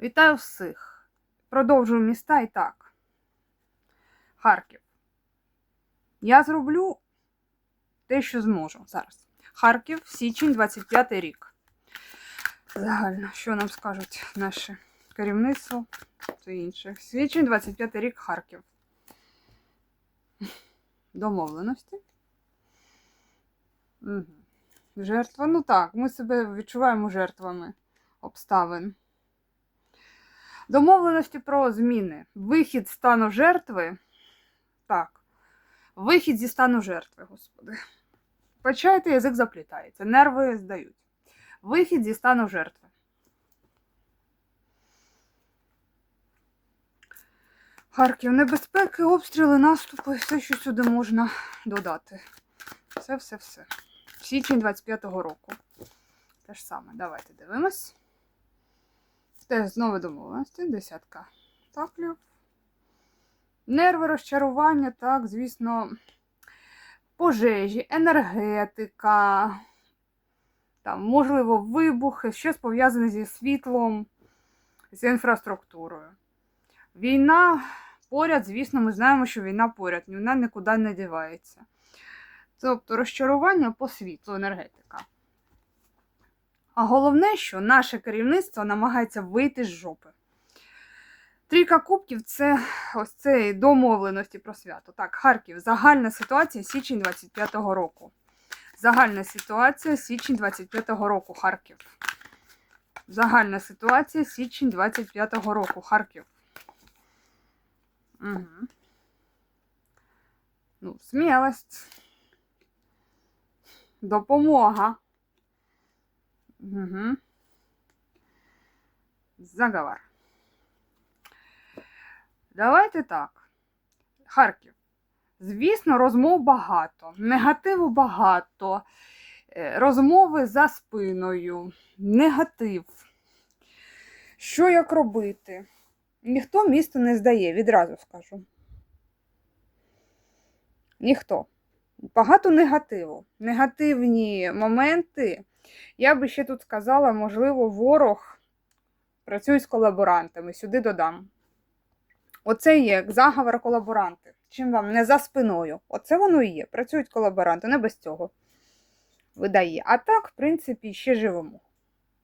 Вітаю всіх. Продовжую міста і так. Харків. Я зроблю те, що зможу зараз. Харків, січень, 25 рік. Загально, що нам скажуть наше керівництво та інше. Січень, 25 рік, Харків. Домовленості. Угу. Жертва. Ну так, ми себе відчуваємо жертвами обставин. Домовленості про зміни. Вихід з стану жертви. Так. Вихід зі стану жертви, господи. Почайте, язик заплітається, нерви здають. Вихід зі стану жертви. Харків, небезпеки, обстріли, наступи, все, що сюди можна додати. Все, все, все. Січень 25-го року. Те ж саме. Давайте дивимось. Теж знову домовленості, десятка таклів. Нерви, розчарування, так, звісно, пожежі, енергетика, там, можливо, вибухи, щось пов'язане зі світлом, з інфраструктурою. Війна поряд, звісно, ми знаємо, що війна поряд, вона нікуди не дівається. Тобто розчарування по світлу, енергетика. А головне, що наше керівництво намагається вийти з жопи. Трійка кубків це ось це домовленості про свято. Так, Харків. Загальна ситуація січень 25-го року. Загальна ситуація січень 25-го року. Харків. Загальна ситуація січень 25-го року. Харків. Угу. Ну, смілость. Допомога. Угу. Заговор. Давайте так. Харків. Звісно, розмов багато, негативу багато, е, розмови за спиною, негатив. Що як робити? Ніхто місто не здає, відразу скажу. Ніхто. Багато негативу. Негативні моменти. Я би ще тут сказала, можливо, ворог працює з колаборантами. Сюди додам. Оце є заговор колаборанти. Чим вам не за спиною. Оце воно і є. Працюють колаборанти, не без цього видає. А так, в принципі, ще живемо.